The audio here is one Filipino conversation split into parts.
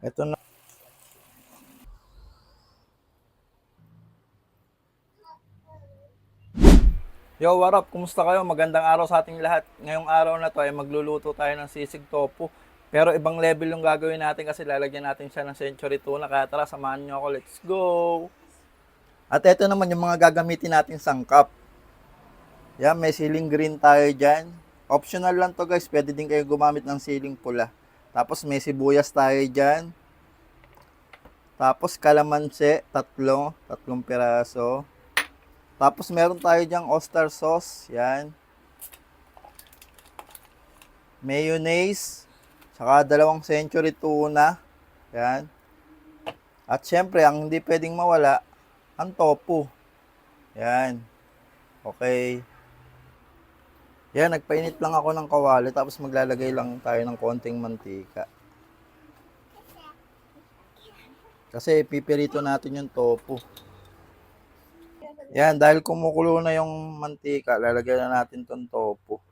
Ito na. Yo, what up? Kumusta kayo? Magandang araw sa ating lahat. Ngayong araw na to ay magluluto tayo ng sisig tofu. Pero ibang level yung gagawin natin kasi lalagyan natin siya ng century tuna. Kaya tara, samahan nyo ako. Let's go! At ito naman yung mga gagamitin natin sangkap. Yan, may siling green tayo dyan. Optional lang to guys. Pwede din kayo gumamit ng siling pula. Tapos may sibuyas tayo dyan. Tapos kalamansi, tatlo, tatlong piraso. Tapos meron tayo diyang oyster sauce, yan. Mayonnaise, saka dalawang century tuna, yan. At syempre, ang hindi pwedeng mawala, ang tofu. Yan. Okay. Yan, nagpainit lang ako ng kawali, tapos maglalagay lang tayo ng konting mantika. Kasi pipirito natin yung tofu. Yan, dahil kumukulo na yung mantika, lalagyan na natin tong tofu.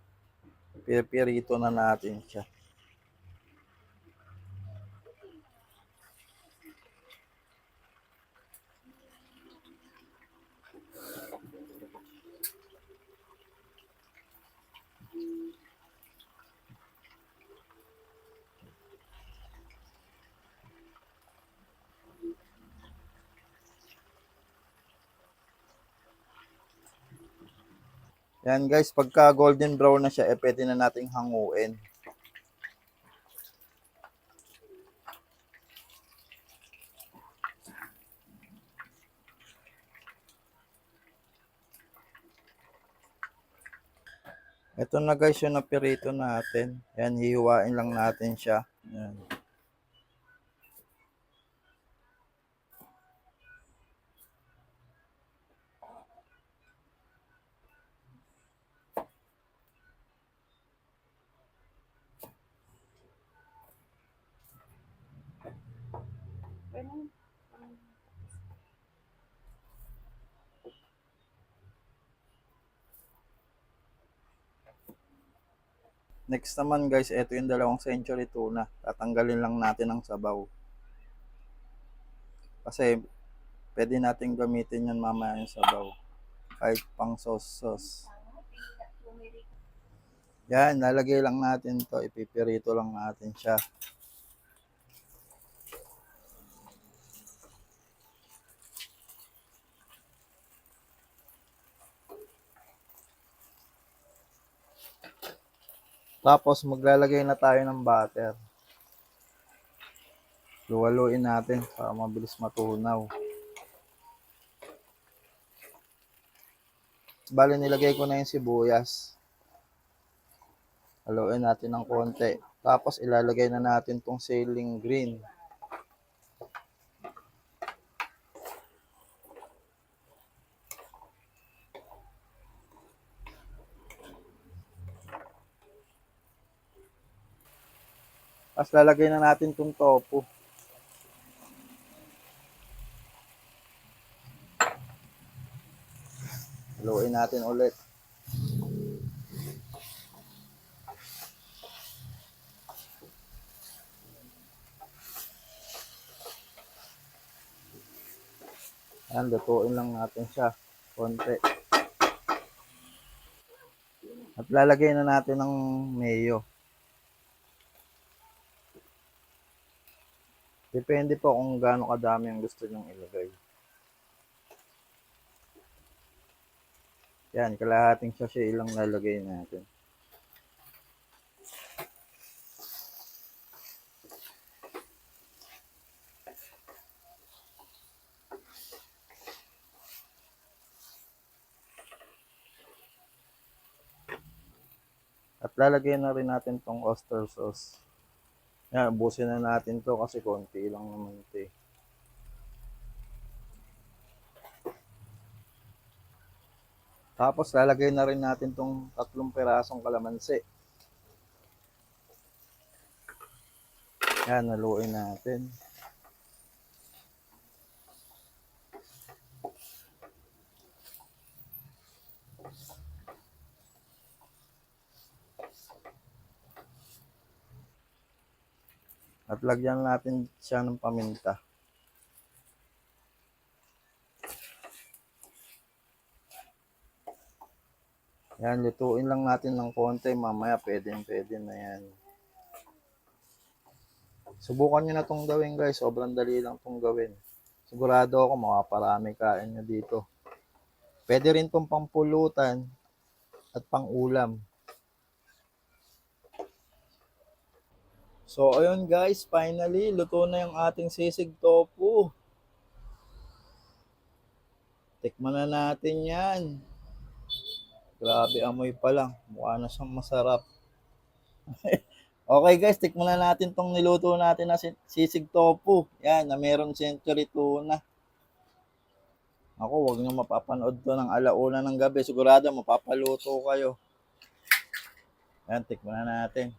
Pipirito na natin siya. Yan guys, pagka golden brown na siya, eh, pwede na nating hanguin. Ito na guys yung napirito natin. Yan, hihiwain lang natin siya. Yan. Next naman guys, ito yung dalawang century tuna. Tatanggalin lang natin ang sabaw. Kasi pwede natin gamitin yan mamaya yung sabaw. Kahit pang sauce-sauce. Yan, lalagay lang natin to. Ipipirito lang natin siya. Tapos maglalagay na tayo ng butter. Luwaluin natin para mabilis matunaw. Bali nilagay ko na yung sibuyas. Haluin natin ng konti. Tapos ilalagay na natin tong sailing green. Tapos lalagay na natin tong tofu. Haluin natin ulit. Yan, lutuin lang natin siya. Konti. At lalagay na natin ng mayo. Depende po kung gaano kadami ang gusto nyong ilagay. Yan, kalahating sachet ilang lalagay natin. At lalagay na rin natin tong oyster sauce. Yan, ubusin na natin to kasi konti lang naman ito eh. Tapos lalagay na rin natin tong tatlong perasong kalamansi. Yan, naluin natin. At lagyan natin siya ng paminta. Yan, lutuin lang natin ng konti. Mamaya pwede, pwede na yan. Subukan nyo na itong gawin guys. Sobrang dali lang itong gawin. Sigurado ako makaparami kain nyo dito. Pwede rin itong pampulutan at pang-ulam. So, ayun guys, finally, luto na yung ating sisig tofu. Tikman na natin yan. Grabe, amoy pa lang. Mukha na siyang masarap. okay guys, tikman na natin tong niluto natin na si- sisig tofu. Yan, na meron century tuna. Ako, wag niyo mapapanood to ng alauna ng gabi. Sigurado mapapaluto kayo. Yan, tikman na natin.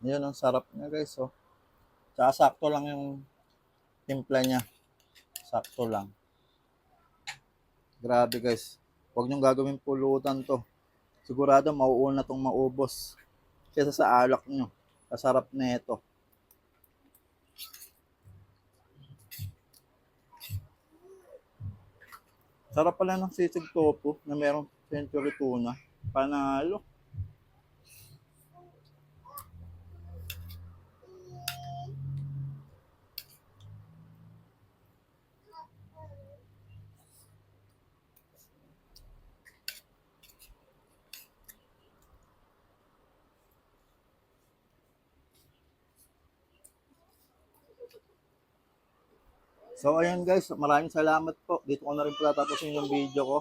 Yun ang sarap niya guys, oh. Tsaka sakto lang yung timpla niya. Sakto lang. Grabe guys. Huwag niyong gagawin pulutan to. Sigurado mauuna tong maubos. Kesa sa alak niyo. Kasarap na ito. Sarap pala ng sisig tofu na merong century tuna. Panalo. So ayun guys, maraming salamat po. Dito ko na rin po tatapusin yung video ko.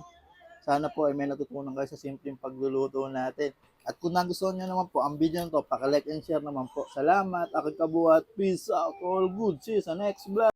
Sana po ay may natutunan kayo sa simpleng pagluluto natin. At kung nagustuhan nyo naman po ang video na to, like and share naman po. Salamat, aking kabuhat. Peace out. All good. See you sa next vlog.